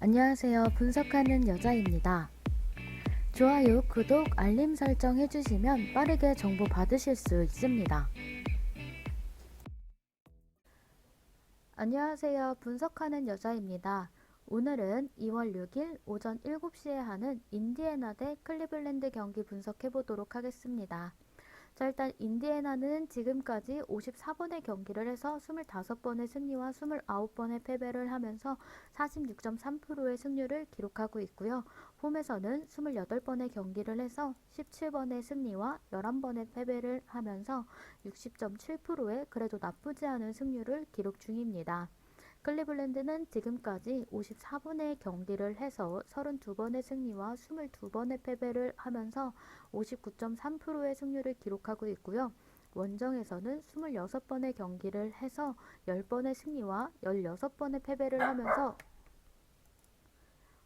안녕하세요. 분석하는 여자입니다. 좋아요, 구독, 알림 설정 해주시면 빠르게 정보 받으실 수 있습니다. 안녕하세요. 분석하는 여자입니다. 오늘은 2월 6일 오전 7시에 하는 인디애나 대 클리블랜드 경기 분석해 보도록 하겠습니다. 자, 일단 인디애나는 지금까지 54번의 경기를 해서 25번의 승리와 29번의 패배를 하면서 46.3%의 승률을 기록하고 있고요. 홈에서는 28번의 경기를 해서 17번의 승리와 11번의 패배를 하면서 60.7%의 그래도 나쁘지 않은 승률을 기록 중입니다. 클리블랜드는 지금까지 54번의 경기를 해서 32번의 승리와 22번의 패배를 하면서 59.3%의 승률을 기록하고 있고요. 원정에서는 26번의 경기를 해서 10번의 승리와 16번의 패배를 하면서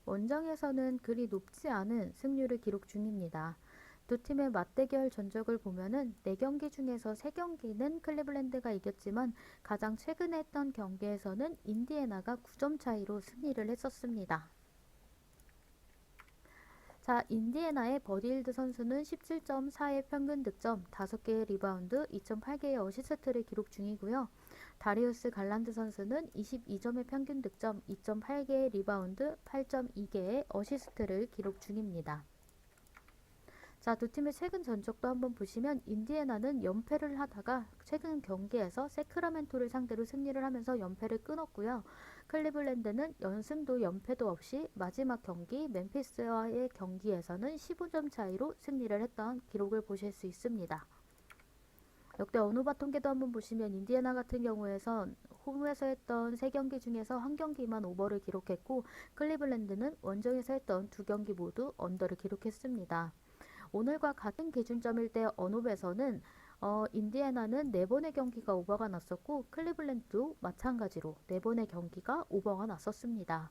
원정에서는 그리 높지 않은 승률을 기록 중입니다. 두 팀의 맞대결 전적을 보면은 4경기 중에서 3경기는 클리블랜드가 이겼지만 가장 최근에 했던 경기에서는 인디애나가 9점 차이로 승리를 했었습니다. 자, 인디애나의 버디힐드 선수는 17.4의 평균 득점, 5개의 리바운드, 2.8개의 어시스트를 기록 중이고요. 다리우스 갈란드 선수는 22점의 평균 득점, 2.8개의 리바운드, 8.2개의 어시스트를 기록 중입니다. 자, 두 팀의 최근 전적도 한번 보시면 인디애나는 연패를 하다가 최근 경기에서 세크라멘토를 상대로 승리를 하면서 연패를 끊었고요. 클리블랜드는 연승도 연패도 없이 마지막 경기 멤피스와의 경기에서는 15점 차이로 승리를 했던 기록을 보실 수 있습니다. 역대 어누바 통계도 한번 보시면 인디애나 같은 경우에선 홈에서 했던 세 경기 중에서 한 경기만 오버를 기록했고 클리블랜드는 원정에서 했던 두 경기 모두 언더를 기록했습니다. 오늘과 같은 기준점일 때 어눕에서는 어, 인디애나는 네 번의 경기가 오버가 났었고 클리블랜드도 마찬가지로 네 번의 경기가 오버가 났었습니다.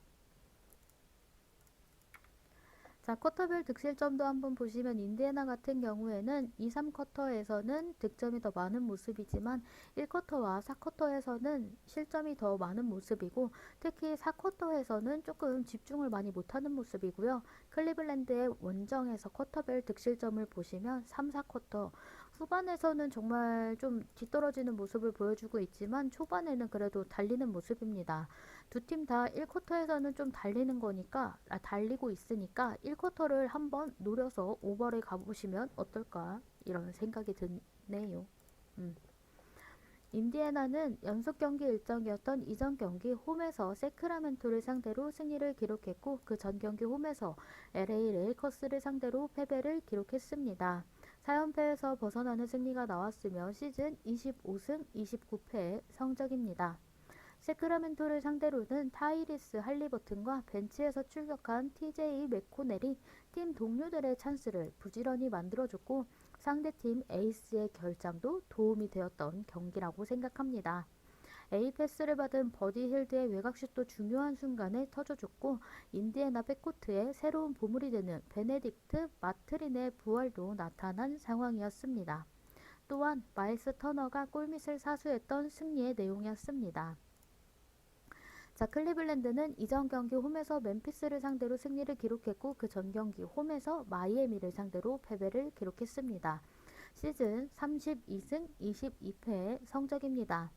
자, 쿼터별 득실점도 한번 보시면 인디애나 같은 경우에는 2, 3쿼터에서는 득점이 더 많은 모습이지만 1쿼터와 4쿼터에서는 실점이 더 많은 모습이고 특히 4쿼터에서는 조금 집중을 많이 못하는 모습이고요. 클리블랜드의 원정에서 쿼터별 득실점을 보시면 3, 4쿼터 후반에서는 정말 좀 뒤떨어지는 모습을 보여주고 있지만 초반에는 그래도 달리는 모습입니다. 두 팀 다 1쿼터에서는 좀 달리는 거니까 아, 달리고 있으니까 1쿼터를 한번 노려서 오버를 가보시면 어떨까 이런 생각이 드네요. 음. 인디애나는 연속 경기 일정이었던 이전 경기 홈에서 세크라멘토를 상대로 승리를 기록했고 그 전 경기 홈에서 LA 레이커스를 상대로 패배를 기록했습니다. 4연패에서 벗어나는 승리가 나왔으며 시즌 25승 29패의 성적입니다. 세크라멘토를 상대로는 타이리스 할리버튼과 벤치에서 출격한 TJ 맥코넬이 팀 동료들의 찬스를 부지런히 만들어줬고 상대팀 에이스의 결장도 도움이 되었던 경기라고 생각합니다. A 패스를 받은 버디 힐드의 외곽슛도 중요한 순간에 터져줬고 인디애나 백코트에 새로운 보물이 되는 베네딕트 마트린의 부활도 나타난 상황이었습니다. 또한 마일스 터너가 골밑을 사수했던 승리의 내용이었습니다. 자, 클리블랜드는 이전 경기 홈에서 멤피스를 상대로 승리를 기록했고 그 전 경기 홈에서 마이애미를 상대로 패배를 기록했습니다. 시즌 32승 22패의 성적입니다.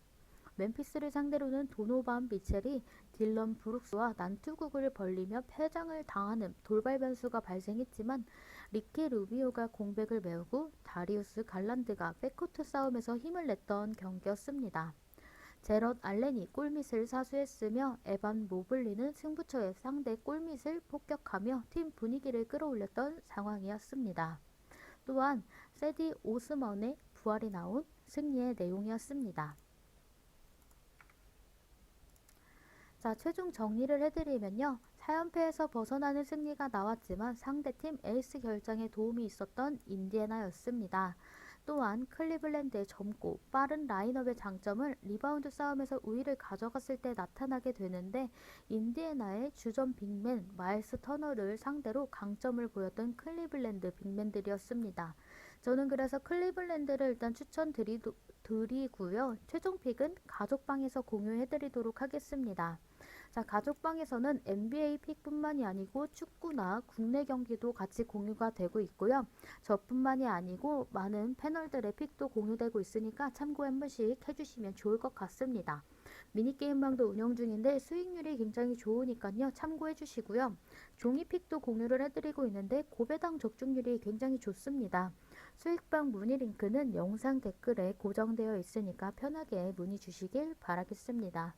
멤피스를 상대로는 도노반 미첼이 딜런 브룩스와 난투극을 벌리며 패장을 당하는 돌발 변수가 발생했지만 리키 루비오가 공백을 메우고 다리우스 갈란드가 백코트 싸움에서 힘을 냈던 경기였습니다. 제럿 알렌이 골밑을 사수했으며 에반 모블리는 승부처의 상대 골밑을 폭격하며 팀 분위기를 끌어올렸던 상황이었습니다. 또한 세디 오스먼의 부활이 나온 승리의 내용이었습니다. 자, 최종 정리를 해드리면요. 4연패에서 벗어나는 승리가 나왔지만 상대팀 에이스 결장에 도움이 있었던 인디애나였습니다. 또한 클리블랜드의 젊고 빠른 라인업의 장점을 리바운드 싸움에서 우위를 가져갔을 때 나타나게 되는데 인디애나의 주전 빅맨 마일스 터너를 상대로 강점을 보였던 클리블랜드 빅맨들이었습니다. 저는 그래서 클리블랜드를 일단 추천드리고요. 최종 픽은 가족방에서 공유해드리도록 하겠습니다. 자, 가족방에서는 NBA 픽뿐만이 아니고 축구나 국내 경기도 같이 공유가 되고 있고요. 저뿐만이 아니고 많은 패널들의 픽도 공유되고 있으니까 참고 한 번씩 해주시면 좋을 것 같습니다. 미니게임방도 운영 중인데 수익률이 굉장히 좋으니까요. 참고해 주시고요. 종이픽도 공유를 해드리고 있는데 고배당 적중률이 굉장히 좋습니다. 수익방 문의 링크는 영상 댓글에 고정되어 있으니까 편하게 문의 주시길 바라겠습니다.